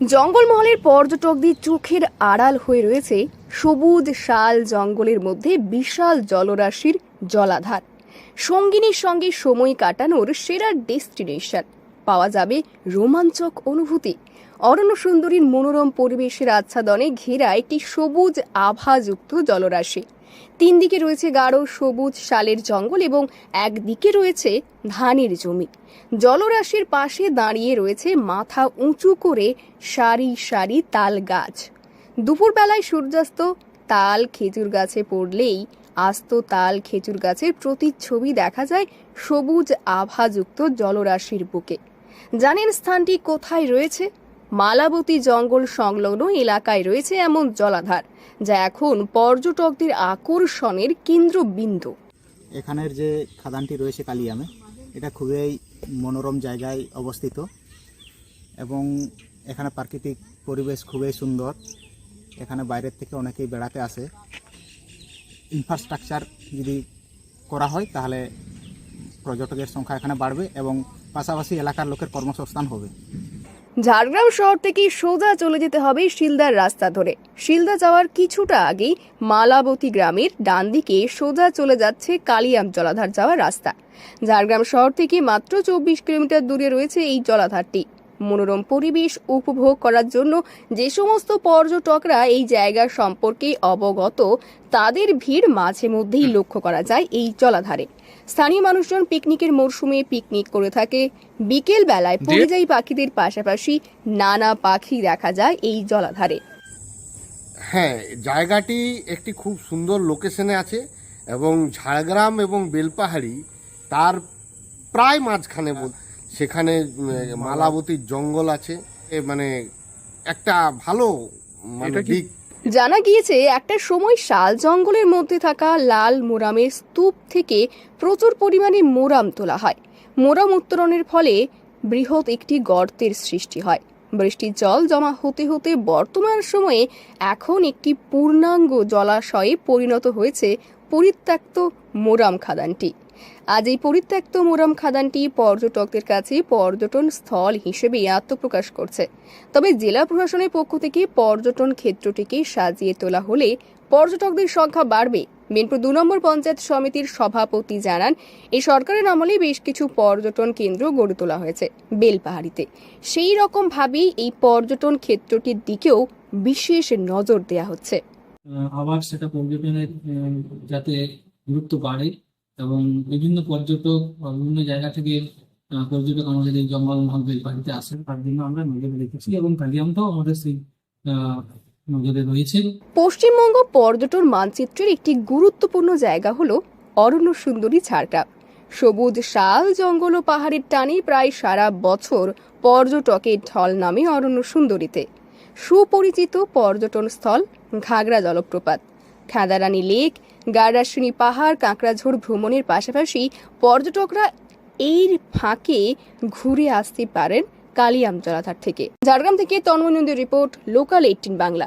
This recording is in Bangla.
জঙ্গলমহলের পর্যটকদের চোখের আড়াল হয়ে রয়েছে সবুজ শাল জঙ্গলের মধ্যে বিশাল জলরাশির জলাধার। সঙ্গিনীর সঙ্গে সময় কাটানোর সেরা ডেস্টিনেশন। পাওয়া যাবে রোমাঞ্চক অনুভূতি। অরণ্য সুন্দরীর মনোরম পরিবেশের আচ্ছাদনে ঘেরা একটি সবুজ আভাযুক্ত জলরাশি। তিন দিকে রয়েছে গাঢ় সবুজ শালের জঙ্গল এবং একদিকে রয়েছে ধানের জমি। জলরাশির পাশে দাঁড়িয়ে রয়েছে মাথা উঁচু করে সারি সারি তাল গাছ। দুপুরবেলায় সূর্যাস্ত তাল খেজুর গাছে পড়লেই আস্ত তাল খেজুর গাছের প্রতিচ্ছবি দেখা যায় সবুজ আভাযুক্ত জলরাশির বুকে। জানেন স্থানটি কোথায় রয়েছে? মালাবতী জঙ্গল সংলগ্ন এলাকায় রয়েছে এমন জলাধার, যা এখন পর্যটকদের আকর্ষণের কেন্দ্রবিন্দু। এখানের যে খাদানটি রয়েছে কালিয়ামে, এটা খুবই মনোরম জায়গায় অবস্থিত এবং এখানে প্রাকৃতিক পরিবেশ খুবই সুন্দর। এখানে বাইরের থেকে অনেকেই বেড়াতে আসে। ইনফ্রাস্ট্রাকচার যদি করা হয়, তাহলে পর্যটকের সংখ্যা এখানে বাড়বে এবং পাশাপাশি এলাকার লোকের কর্মসংস্থান হবে। ঝাড়গ্রাম শহর থেকে সোজা চলে যেতে হবে শিলদার রাস্তা ধরে। শিলদা যাওয়ার কিছুটা আগে মালাবতী গ্রামের ডান দিকে সোজা চলে যাচ্ছে কালিয়াম জলাধার যাওয়ার রাস্তা। ঝাড়গ্রাম শহর থেকে মাত্র চব্বিশ কিলোমিটার দূরে রয়েছে এই জলাধারটি। মনোরম পরিবেশ উপভোগ করার জন্য যে সমস্ত পর্যটকরা এই জায়গা সম্পর্কে অবগত তাদের ভিড় মাঝে মধ্যেই লক্ষ্য করা যায় এই জলাধারে। স্থানীয় মানুষজন পিকনিকের মরশুমে পিকনিক করে থাকে। বিকেল বেলায় পরিযায়ী পাখিদের পাশাপাশি নানা পাখি দেখা যায় এই জলাধারে। হ্যাঁ জায়গাটি একটি খুব সুন্দর লোকেশনে আছে এবং ঝাড়গ্রাম এবং বেলপাহাড়ি তার প্রায় মাঝখানে বল- সেখানে মালাবতীর জঙ্গল আছে। এ মানে একটা ভালো মানে দিক। জানা গিয়েছে একটা সময় শাল জঙ্গলের মধ্যে থাকা লাল মোরামের স্তূপ থেকে প্রচুর পরিমাণে মোরাম তোলা হয়। মোরাম উত্তোলনের ফলে বৃহৎ একটি গর্তের সৃষ্টি হয়। বৃষ্টির জল জমা হতে হতে বর্তমান সময়ে এখন একটি পূর্ণাঙ্গ জলাশয়ে পরিণত হয়েছে পরিত্যক্ত মোরাম খাদানটি। আজ এই পরিত্যক্ত মোরাম খাদানটি পর্যটকদের কাছে পর্যটন স্থল হিসেবে আত্মপ্রকাশ করছে। তবে জেলা প্রশাসনের পক্ষ থেকে পর্যটন ক্ষেত্রটিকে সাজিয়ে তোলা হলে পর্যটকদের সংখ্যা বাড়বে। বিনপুর দু নম্বর পঞ্চায়েত সমিতির সভাপতি জানান এই সরকারের আমলে বেশ কিছু পর্যটন কেন্দ্র গড়ে তোলা হয়েছে বেলপাহাড়িতে। সেই রকম ভাবেই এই পর্যটন ক্ষেত্রটির দিকেও বিশেষ নজর দেয়া হচ্ছে। আবার সেটা পর্যটনের যাতে গুরুত্ব বাড়ে এবং বিভিন্ন পর্যটক বিভিন্ন জায়গা থেকে পর্যটক আমাদের এই জঙ্গল জঙ্গলমহল বেলপাহাড়িতে আসেন, তার জন্য আমরা নজরে রেখেছি এবং কালিয়ামটাও আমাদের সেই নজরে রয়েছে। পশ্চিমবঙ্গ পর্যটন মানচিত্রের একটি গুরুত্বপূর্ণ জায়গা হলো অরণ্য সুন্দরী ঝাড়গ্রাম সবুজ শাল, জঙ্গল ও পাহাড়ের টানে প্রায় সারা বছর পর্যটকের ঢল নামে অরণ্য সুন্দরীতে। সুপরিচিত পর্যটন স্থল ঘাগরা জলপ্রপাত, খাদারানী লেক গার্ডাসিনী পাহাড় কাঁকড়াঝোড় ভ্রমণের পাশাপাশি পর্যটকরা এই ফাঁকে ঘুরে আসতে পারেন কালিয়াম জলাধার থেকে। ঝাড়গ্রাম থেকে Tanmay report local eighteen Bangla.